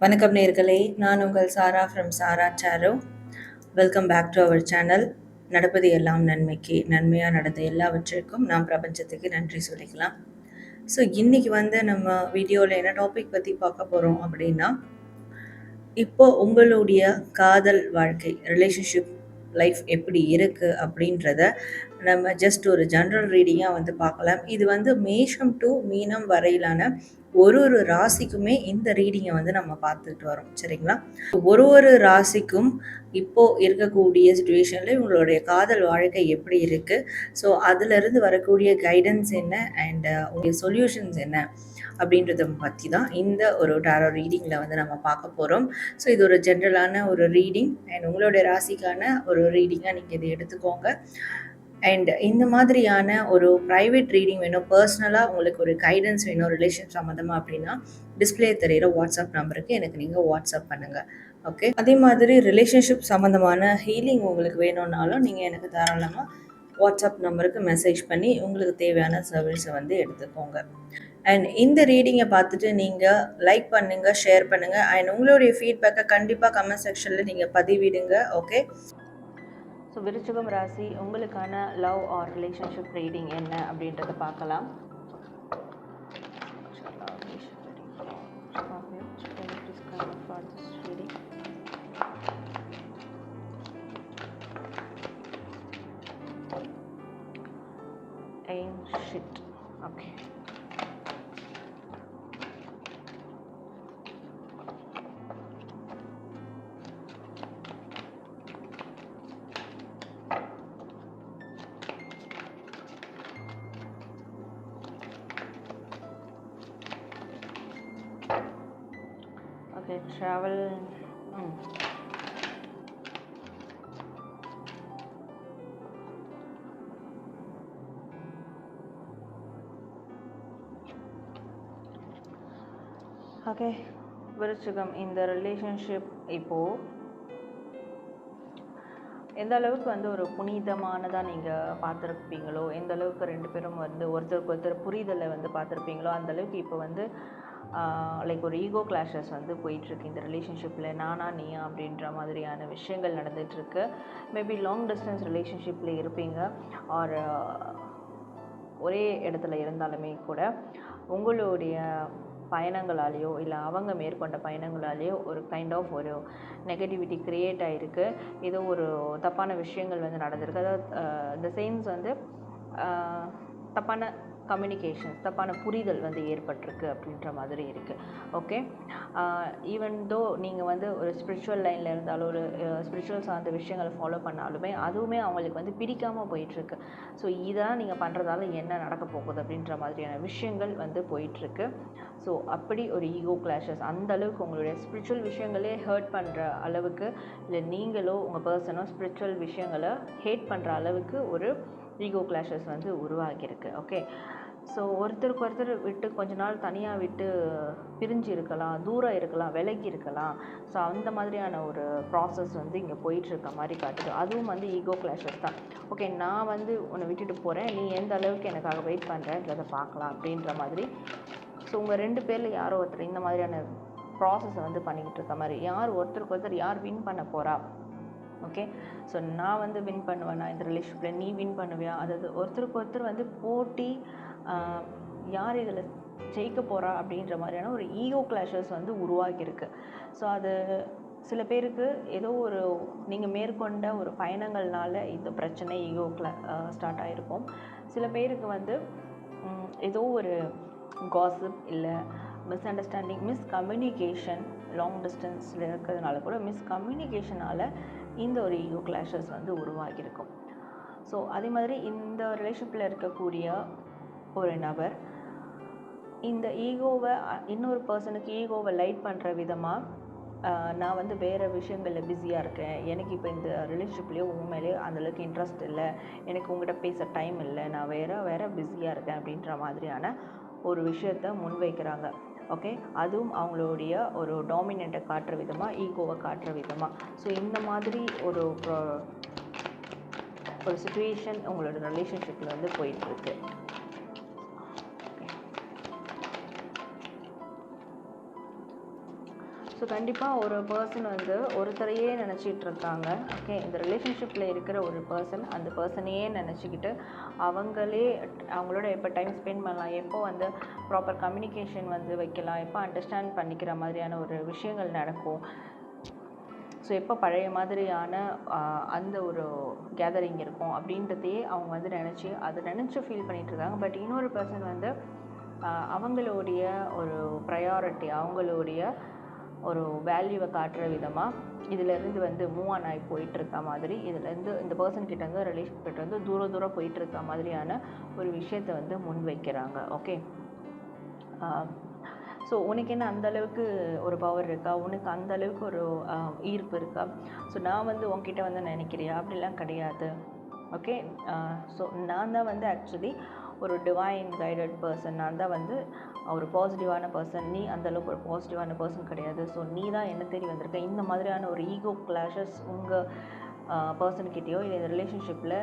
வணக்கம் நேர்களே நான் உங்கள் சாரா from Sarah sorrow. Welcome back to our channel நடப்பது எல்லாம் நன்மைக்கு நன்மையாக நடந்த எல்லாவற்றிற்கும் நாம் பிரபஞ்சத்துக்கு நன்றி சொல்லிக்கலாம். ஸோ இன்றைக்கி வந்து நம்ம வீடியோவில் என்ன டாபிக் பற்றி பார்க்க போகிறோம் அப்படின்னா இப்போ உங்களுடைய காதல் வாழ்க்கை ரிலேஷன்ஷிப் லைஃப் எப்படி இருக்குது அப்படின்றத நம்ம ஜஸ்ட் ஒரு ஜென்ரல் ரீடிங்காக வந்து பார்க்கலாம். இது வந்து மேஷம் டு மீனம் வரையிலான ஒரு ஒரு ராசிக்குமே இந்த ரீடிங்கை வந்து நம்ம பார்த்துட்டு வரோம். சரிங்களா? ஒரு ஒரு ராசிக்கும் இப்போது இருக்கக்கூடிய சுச்சுவேஷனில் உங்களுடைய காதல் வாழ்க்கை எப்படி இருக்குது ஸோ அதுலேருந்து வரக்கூடிய கைடன்ஸ் என்ன? அண்ட் uh, உங்களுடைய சொல்யூஷன்ஸ் என்ன? அப்படின்றத பற்றி தான் இந்த ஒரு டாரோ ரீடிங்கில் வந்து நம்ம பார்க்க போகிறோம் ஸோ இது ஒரு ஜென்ரலான ஒரு ரீடிங் அண்ட் உங்களுடைய ராசிக்கான ஒரு ரீடிங்காக நீங்கள் இதை எடுத்துக்கோங்க. அண்ட் இந்த மாதிரியான ஒரு ப்ரைவேட் ரீடிங் வேணும் பர்சனலாக உங்களுக்கு ஒரு கைடன்ஸ் வேணும் ரிலேஷன் சம்மந்தமாக அப்படின்னா டிஸ்பிளே தெரிகிற வாட்ஸ்அப் நம்பருக்கு எனக்கு நீங்கள் வாட்ஸ்அப் பண்ணுங்கள் ஓகே அதே மாதிரி ரிலேஷன்ஷிப் சம்மந்தமான ஹீலிங் உங்களுக்கு வேணும்னாலும் நீங்கள் எனக்கு தாராளமாக வாட்ஸ்அப் நம்பருக்கு மெசேஜ் பண்ணி உங்களுக்கு தேவையான சர்வீஸை வந்து எடுத்துக்கோங்க. அண்ட் இந்த ரீடிங்கை பார்த்துட்டு நீங்கள் லைக் பண்ணுங்கள் ஷேர் பண்ணுங்கள் அண்ட் உங்களுடைய ஃபீட்பேக்கை கண்டிப்பாக கமெண்ட் செக்ஷனில் நீங்கள் பதிவிடுங்க. ஓகே ஸோ விருச்சிகம் ராசி உங்களுக்கான லவ் ஆர் ரிலேஷன்ஷிப் ரீடிங் என்ன அப்படின்றத பார்க்கலாம். The travel. Mm. ஓகே விருச்சிகம் இந்த ரிலேஷன்ஷிப் இப்போது எந்த அளவுக்கு வந்து ஒரு புனிதமானதாக நீங்கள் பார்த்துருப்பீங்களோ எந்த அளவுக்கு ரெண்டு பேரும் வந்து ஒருத்தருக்கு ஒருத்தர் புரிதலை வந்து பார்த்துருப்பீங்களோ அந்த அளவுக்கு இப்போ வந்து லைக் ஒரு ஈகோ கிளாஷஸ் வந்து போயிட்டுருக்கு. இந்த ரிலேஷன்ஷிப்பில் நானா நீயா அப்படின்ற மாதிரியான விஷயங்கள் நடந்துகிட்ருக்கு மேபி லாங் டிஸ்டன்ஸ் ரிலேஷன்ஷிப்பில் இருப்பீங்க. ஆர் ஒரே இடத்துல இருந்தாலுமே கூட உங்களுடைய பயணங்களாலேயோ இல்லை அவங்க மேற்கொண்ட பயணங்களாலேயோ ஒரு கைண்ட் ஆஃப் ஒரு நெகட்டிவிட்டி க்ரியேட் ஆகிருக்கு ஏதோ ஒரு தப்பான விஷயங்கள் வந்து நடந்திருக்கு. அதாவது இந்த செயின்ஸ் வந்து தப்பான கம்யூனிகேஷன்ஸ் தப்பான புரிதல் வந்து ஏற்பட்டிருக்கு அப்படின்ற மாதிரி இருக்குது ஓகே ஈவன் uh, தோ நீங்கள் வந்து ஒரு ஸ்பிரிச்சுவல் லைனில் இருந்தாலும் ஒரு uh, ஸ்பிரிச்சுவல் சார்ந்த விஷயங்களை ஃபாலோ பண்ணாலுமே அதுவுமே அவங்களுக்கு வந்து பிடிக்காமல் போயிட்டுருக்கு. ஸோ இதெல்லாம் நீங்கள் பண்ணுறதால என்ன நடக்க போகுது அப்படின்ற மாதிரியான விஷயங்கள் வந்து போயிட்டுருக்கு. ஸோ அப்படி ஒரு ஈகோ கிளாஷஸ் அந்த அளவுக்கு உங்களுடைய ஸ்பிரிச்சுவல் விஷயங்களே ஹர்ட் பண்ணுற அளவுக்கு இல்லை நீங்களோ உங்கள் பர்சனோ ஸ்பிரிச்சுவல் விஷயங்களை ஹேட் பண்ணுற அளவுக்கு ஒரு ஈகோ கிளாஷஸ் வந்து உருவாகியிருக்கு. ஓகே ஸோ ஒருத்தருக்கு ஒருத்தர் விட்டு கொஞ்ச நாள் தனியாக விட்டு பிரிஞ்சு இருக்கலாம் தூரம் இருக்கலாம் விலகி இருக்கலாம். ஸோ அந்த மாதிரியான ஒரு ப்ராசஸ் வந்து இங்கே போயிட்டுருக்க மாதிரி காட்டுது. அதுவும் வந்து ஈகோ கிளாஷஸ் தான். ஓகே நான் வந்து உன்னை விட்டுட்டு போகிறேன் நீ எந்த அளவுக்கு எனக்காக வெயிட் பண்ணுறன்றதை பார்க்கலாம் அப்படின்ற மாதிரி. ஸோ உங்கள் ரெண்டு பேரில் யாரோ ஒருத்தர் இந்த மாதிரியான ப்ராசஸை வந்து பண்ணிக்கிட்டு இருக்க மாதிரி. யார் ஒருத்தருக்கு ஒருத்தர் யார் வின் பண்ண போகிறா ஓகே ஸோ நான் வந்து வின் பண்ணுவேனா இந்த ரிலேஷன்ஷிப்பில் நீ வின் பண்ணுவியா? அதாவது ஒருத்தருக்கு ஒருத்தர் வந்து போட்டி யார் இதில் ஜெயிக்க போகிறா அப்படின்ற மாதிரியான ஒரு ஈகோ கிளாஷஸ் வந்து உருவாகியிருக்கு ஸோ அது சில பேருக்கு ஏதோ ஒரு நீங்கள் மேற்கொண்ட ஒரு பயணங்கள்னால இந்த பிரச்சனை ஈகோ கிளா ஸ்டார்ட் ஆகிருக்கும் சில பேருக்கு வந்து ஏதோ ஒரு காசிப் இல்லை misunderstanding miscommunication long டிஸ்டன்ஸில் இருக்கிறதுனால கூட மிஸ் கம்யூனிகேஷனால் இந்த ஒரு ஈகோ கிளாஷஸ் வந்து உருவாகியிருக்கும். ஸோ அதே மாதிரி இந்த ரிலேஷன்ஷிப்பில் இருக்கக்கூடிய ஒரு நபர் இந்த ஈகோவை இன்னொரு பர்சனுக்கு ஈகோவை லைட் பண்ணுற விதமாக நான் வந்து வேறு விஷயங்களில் பிஸியாக இருக்கேன். எனக்கு இப்போ இந்த ரிலேஷன்ஷிப்லேயே உண்மையிலேயே அந்தளவுக்கு இன்ட்ரெஸ்ட் இல்லை. எனக்கு உங்கள்கிட்ட பேச டைம் இல்லை. நான் வேறு வேறு பிஸியாக இருக்கேன் அப்படின்ற மாதிரியான ஒரு விஷயத்த முன்வைக்கிறாங்க. ஓகே? அதுவும் அவங்களுடைய ஒரு டாமினண்ட்டை காட்டுற விதமாக ஈகோவை காட்டுற விதமாக ஸோ இந்த மாதிரி ஒரு ஒரு சுச்சுவேஷன் உங்களோட ரிலேஷன்ஷிப்பில் வந்து போயிட்டுருக்கு ஸோ கண்டிப்பாக ஒரு பர்சன் வந்து ஒருத்தரையே நினச்சிட்டு இருக்காங்க ஓகே இந்த ரிலேஷன்ஷிப்பில் இருக்கிற ஒரு பர்சன் அந்த பர்சனையே நினச்சிக்கிட்டு அவங்களே அவங்களோட எப்போ டைம் ஸ்பெண்ட் பண்ணலாம் எப்போ வந்து ப்ராப்பர் கம்யூனிகேஷன் வந்து வைக்கலாம் எப்போ அண்டர்ஸ்டாண்ட் பண்ணிக்கிற மாதிரியான ஒரு விஷயங்கள் நடக்கும். ஸோ எப்போ பழைய மாதிரியான அந்த ஒரு கேதரிங் இருக்கும் அப்படின்றதையே அவங்க வந்து நினச்சி அதை நினச்சி ஃபீல் பண்ணிகிட்டு இருக்காங்க. பட் இன்னொரு பர்சன் வந்து அவங்களுடைய ஒரு ப்ரையாரிட்டி அவங்களுடைய ஒரு வேல்யூவை காட்டுற விதமாக இதிலேருந்து வந்து மூவ் ஆன் ஆகி போயிட்டுருக்க மாதிரி இதுலேருந்து இந்த பர்சன் கிட்டேருந்து ரிலேஷன் கிட்ட வந்து தூர தூரம் போயிட்டுருக்க மாதிரியான ஒரு விஷயத்தை வந்து முன் வைக்கிறாங்க. ஓகே ஸோ உனக்கு என்ன அந்த அளவுக்கு ஒரு பவர் இருக்கா? உனக்கு அந்த அளவுக்கு ஒரு ஈர்ப்பு இருக்கா? ஸோ நான் வந்து உன்கிட்ட வந்து நினைக்கிறியா அப்படிலாம் கிடையாது. ஓகே ஸோ நான் தான் வந்து ஆக்சுவலி ஒரு டிவைன் கைடட் பர்சன் தான் வந்து ஒரு பாசிட்டிவான பர்சன் நீ அந்தளவுக்கு ஒரு பாசிட்டிவான பர்சன் கிடையாது. ஸோ நீ தான் என்ன தேடி வந்திருக்க? இந்த மாதிரியான ஒரு ஈகோ கிளாஷஸ் உங்கள் பர்சன்கிட்டேயோ இல்லை இந்த ரிலேஷன்ஷிப்பில்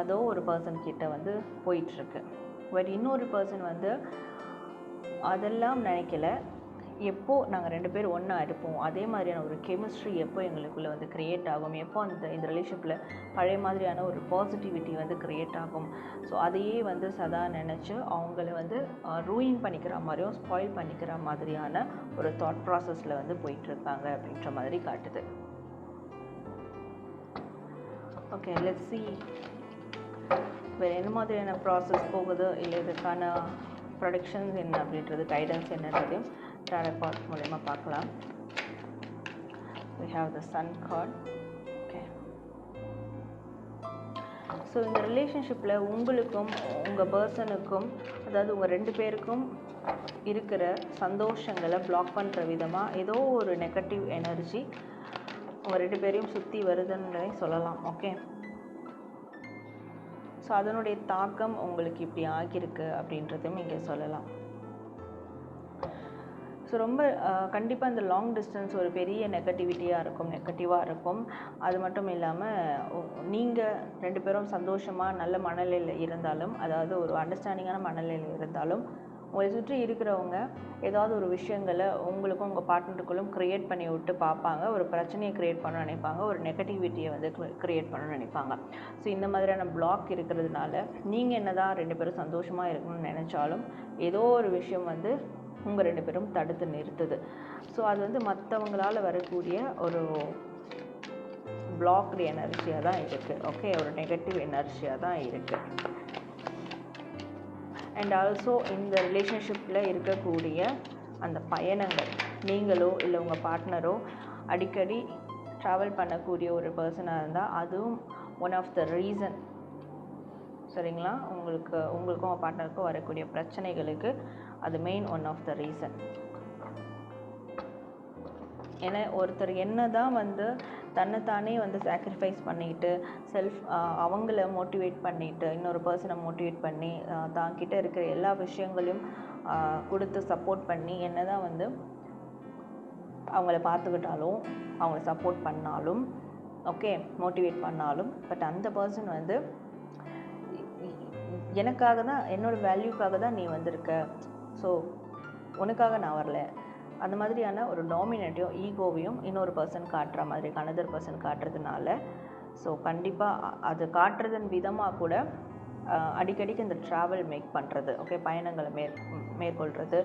ஏதோ ஒரு பர்சன்கிட்ட வந்து போயிட்டுருக்கு பட் இன்னொரு பர்சன் வந்து அதெல்லாம் நினைக்கல. எப்போ நாங்கள் ரெண்டு பேரும் ஒன்றா இருப்போம் அதே மாதிரியான ஒரு கெமிஸ்ட்ரி எப்போ எங்களுக்குள்ளே வந்து க்ரியேட் ஆகும் எப்போ அந்த இந்த ரிலேஷன்ஷிப்பில் பழைய மாதிரியான ஒரு பாசிட்டிவிட்டி வந்து க்ரியேட் ஆகும். ஸோ அதையே வந்து சதா நினச்சி அவங்கள வந்து ரூயின் பண்ணிக்கிற மாதிரியும் ஸ்பாயில் பண்ணிக்கிற மாதிரியான ஒரு தாட் ப்ராசஸில் வந்து போயிட்டுருக்காங்க அப்படின்ற மாதிரி காட்டுது. ஓகே லெட் சி வேறு என்ன மாதிரியான ப்ராசஸ் போகுது? இல்லை இதுக்கான ப்ரொடக்ஷன்ஸ் என்ன அப்படின்றது கைடன்ஸ் என்னன்றதையும் டாரட் கார்ட் மூலயமா பார்க்கலாம். We have the sun card. Okay. So இந்த ரிலேஷன்ஷிப்பில் உங்களுக்கும் உங்கள் பர்சனுக்கும் அதாவது உங்கள் ரெண்டு பேருக்கும் இருக்கிற சந்தோஷங்களை பிளாக் பண்ணுற விதமாக ஏதோ ஒரு நெகட்டிவ் எனர்ஜி உங்கள் ரெண்டு பேரையும் சுற்றி வருதுன்னு சொல்லலாம். ஓகே ஸோ அதனுடைய தாக்கம் உங்களுக்கு இப்படி ஆகியிருக்கு அப்படின்றதும் இங்கே சொல்லலாம். ஸோ ரொம்ப கண்டிப்பாக இந்த லாங் டிஸ்டன்ஸ் ஒரு பெரிய நெகட்டிவிட்டியாக இருக்கும் நெகட்டிவாக இருக்கும். அது மட்டும் இல்லாமல் நீங்கள் ரெண்டு பேரும் சந்தோஷமாக நல்ல மனநிலையில் இருந்தாலும் அதாவது ஒரு அண்டர்ஸ்டாண்டிங்கான மனநிலையில் இருந்தாலும் உங்களை சுற்றி இருக்கிறவங்க ஏதாவது ஒரு விஷயங்களை உங்களுக்கும் உங்கள் பார்ட்னருக்குள்ளும் க்ரியேட் பண்ணி விட்டு பார்ப்பாங்க. ஒரு பிரச்சனையை க்ரியேட் பண்ண நினைப்பாங்க. ஒரு நெகட்டிவிட்டியை வந்து க்ரியேட் பண்ண நினைப்பாங்க. ஸோ இந்த மாதிரியான பிளாக் இருக்கிறதுனால நீங்கள் என்ன தான் ரெண்டு பேரும் சந்தோஷமாக இருக்கணும்னு நினச்சாலும் ஏதோ ஒரு விஷயம் வந்து உங்கள் ரெண்டு பேரும் தடுத்து நிறுத்துது. ஸோ அது வந்து மற்றவங்களால வரக்கூடிய ஒரு பிளாக்டு எனர்ஜியாக தான் இருக்குது ஓகே ஒரு நெகட்டிவ் எனர்ஜியாக தான் இருக்குது அண்ட் ஆல்சோ இந்த ரிலேஷன்ஷிப்பில் இருக்கக்கூடிய அந்த பயணங்கள் நீங்களோ இல்லை உங்கள் பார்ட்னரோ அடிக்கடி ட்ராவல் பண்ணக்கூடிய ஒரு பர்சனாக இருந்தால் அதுவும் ஒன் ஆஃப் த ரீசன் சரிங்களா? உங்களுக்கு உங்களுக்கும் உங்கள் பார்ட்னருக்கும் வரக்கூடிய பிரச்சனைகளுக்கு அது main one of the reason ஏன்னா ஒருத்தர் என்ன தான் வந்து தன்னைத்தானே வந்து சாக்ரிஃபைஸ் பண்ணிட்டு செல்ஃப் அவங்கள மோட்டிவேட் பண்ணிட்டு இன்னொரு பர்சனை மோட்டிவேட் பண்ணி தான் கிட்டே இருக்கிற எல்லா விஷயங்களையும் கொடுத்து சப்போர்ட் பண்ணி என்ன தான் வந்து அவங்கள பார்த்துக்கிட்டாலும் அவங்கள சப்போர்ட் பண்ணாலும் ஓகே மோட்டிவேட் பண்ணாலும் பட் அந்த பர்சன் வந்து எனக்காக தான் என்னோட வேல்யூக்காக தான் நீ வந்திருக்க. ஸோ உனக்காக நான் வரல. அந்த மாதிரியான ஒரு டாமினேட்டையும் ஈகோவையும் இன்னொரு பர்சன் காட்டுற மாதிரி கனதர் பர்சன் காட்டுறதுனால ஸோ கண்டிப்பாக அது காட்டுறதன் விதமாக கூட அடிக்கடிக்கு இந்த ட்ராவல் மேக் பண்ணுறது ஓகே பயணங்களை மேற் மேற்கொள்கிறது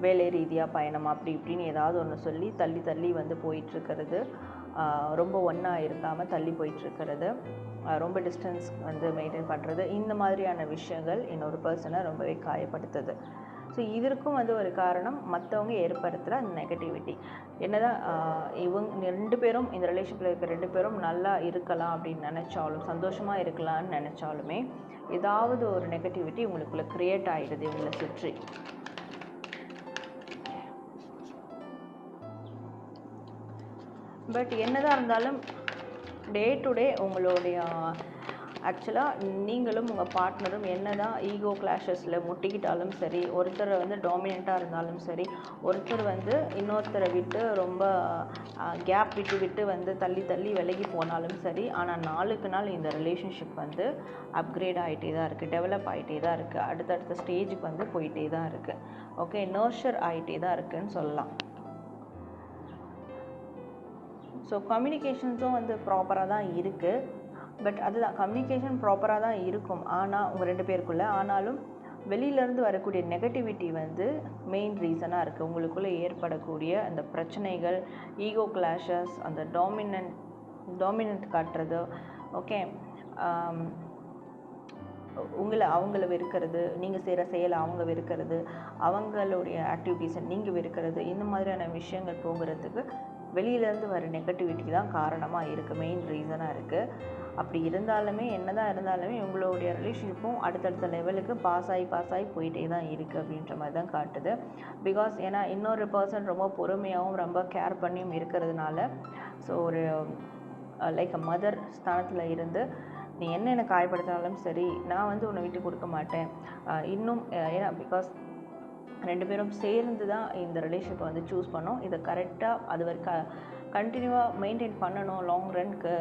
வேலை ரீதியாக பயணம் அப்படி இப்படின்னு ஏதாவது ஒன்று சொல்லி தள்ளி தள்ளி வந்து போயிட்டுருக்கிறது ரொம்ப ஒன்றா இருக்காமல் தள்ளி போயிட்டுருக்கிறது ரொம்ப டிஸ்டன்ஸ் வந்து மெயின்டைன் பண்ணுறது இந்த மாதிரியான விஷயங்கள் இன்னொரு பர்சனை ரொம்பவே காயப்படுத்துது. ஸோ இதற்கும் வந்து ஒரு காரணம் மற்றவங்க ஏற்படுத்துகிற அந்த நெகட்டிவிட்டி என்னதான் இவங்க ரெண்டு பேரும் இந்த ரிலேஷன்ஷிப்பில் இருக்க ரெண்டு பேரும் நல்லா இருக்கலாம் அப்படின்னு நினச்சாலும் சந்தோஷமாக இருக்கலாம்னு நினச்சாலுமே ஏதாவது ஒரு நெகட்டிவிட்டி உங்களுக்குள்ளே க்ரியேட் ஆகிடுது இவங்களை சுற்றி. பட் என்னதான் இருந்தாலும் டே டு டே உங்களுடைய ஆக்சுவலாக நீங்களும் உங்கள் பார்ட்னரும் என்ன தான் ஈகோ கிளாஷஸில் முட்டிக்கிட்டாலும் சரி ஒருத்தர் வந்து டாமினண்ட்டாக இருந்தாலும் சரி ஒருத்தர் வந்து இன்னொருத்தரை விட்டு ரொம்ப கேப் விட்டு விட்டு வந்து தள்ளி தள்ளி விலகி போனாலும் சரி ஆனால் நாளுக்கு நாள் இந்த ரிலேஷன்ஷிப் வந்து அப்கிரேட் ஆகிட்டே தான் இருக்குது டெவலப் ஆகிட்டே தான் இருக்குது அடுத்தடுத்த ஸ்டேஜுக்கு வந்து போயிட்டே தான் இருக்குது ஓகே நர்ஷர் ஆகிட்டே தான் இருக்குதுன்னு சொல்லலாம். ஸோ கம்யூனிகேஷன்ஸும் வந்து ப்ராப்பராக தான் இருக்குது பட் அதுதான் கம்யூனிகேஷன் ப்ராப்பராக தான் இருக்கும். ஆனால் உங்கள் ரெண்டு பேருக்குள்ளே ஆனாலும் வெளியிலேருந்து வரக்கூடிய நெகட்டிவிட்டி வந்து மெயின் ரீசனாக இருக்குது உங்களுக்குள்ளே ஏற்படக்கூடிய அந்த பிரச்சனைகள் ஈகோ கிளாஷஸ் அந்த டாமினன்ட் டாமினன்ட் காட்டுறது ஓகே um, உங்களை அவங்கள வெறுக்கிறது நீங்கள் செய்கிற செயலை அவங்க வெறுக்கிறது அவங்களுடைய ஆக்டிவிட்டீஸை நீங்கள் வெறுக்கிறது இந்த மாதிரியான விஷயங்கள் போகிறதுக்கு வெளியிலேருந்து வர நெகட்டிவிட்டி தான் காரணமாக இருக்குது மெயின் ரீசனாக இருக்குது அப்படி இருந்தாலுமே என்ன தான் இருந்தாலுமே உங்களுடைய ரிலேஷன்ஷிப்பும் அடுத்தடுத்த லெவலுக்கு பாஸ் ஆகி பாஸ் ஆகி போயிட்டே தான் இருக்குது அப்படின்ற மாதிரி தான் காட்டுது. பிகாஸ் ஏன்னா இன்னொரு பர்சன் ரொம்ப பொறுமையாகவும் ரொம்ப கேர் பண்ணியும் இருக்கிறதுனால ஸோ ஒரு லைக் அ மதர் ஸ்தானத்தில் இருந்து நீ என்ன எனக்கு காயப்படுத்தினாலும் சரி நான் வந்து உன்னை விட்டு கொடுக்க மாட்டேன். இன்னும் ஏன்னா பிகாஸ் ரெண்டு பேரும் சேர்ந்து தான் இந்த ரிலேஷன்ஷிப்பை வந்து சூஸ் பண்ணோம். இதை கரெக்டாக அது வரைக்கும் கண்டினியூவாக மெயின்டைன் பண்ணணும் லாங் ரன்க்கு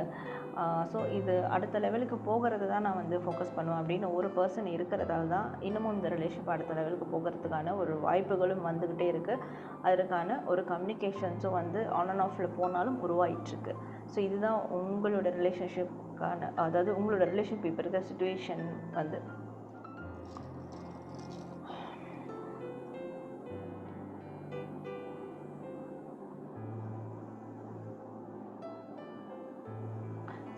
ஸோ இது அடுத்த லெவலுக்கு போகிறது தான் நான் வந்து ஃபோக்கஸ் பண்ணுவேன் அப்படின்னு ஒரு பர்சன் இருக்கிறதால தான் இன்னமும் இந்த ரிலேஷன்ஷிப் அடுத்த லெவலுக்கு போகிறதுக்கான ஒரு வாய்ப்புகளும் வந்துக்கிட்டே இருக்குது அதற்கான ஒரு கம்யூனிகேஷன்ஸும் வந்து ஆன் அண்ட் ஆஃபில் போனாலும் உருவாயிட்டுருக்கு. ஸோ இதுதான் உங்களோட ரிலேஷன்ஷிப்கான அதாவது உங்களோட ரிலேஷன்ஷிப் இப்போ இருக்கிற சுச்சுவேஷன் வந்து.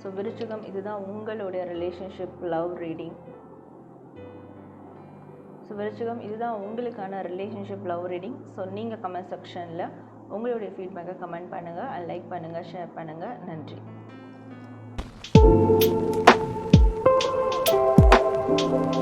ஸோ விருச்சிகம் இதுதான் உங்களுடைய ரிலேஷன்ஷிப் லவ் ரீடிங் ஸோ விருச்சிகம் இதுதான் உங்களுக்கான ரிலேஷன்ஷிப் லவ் ரீடிங் ஸோ நீங்கள் கமெண்ட் செக்ஷனில் உங்களுடைய ஃபீட்பேக்கை கமெண்ட் பண்ணுங்கள் அண்ட் லைக் பண்ணுங்கள் ஷேர் பண்ணுங்கள் நன்றி. thank you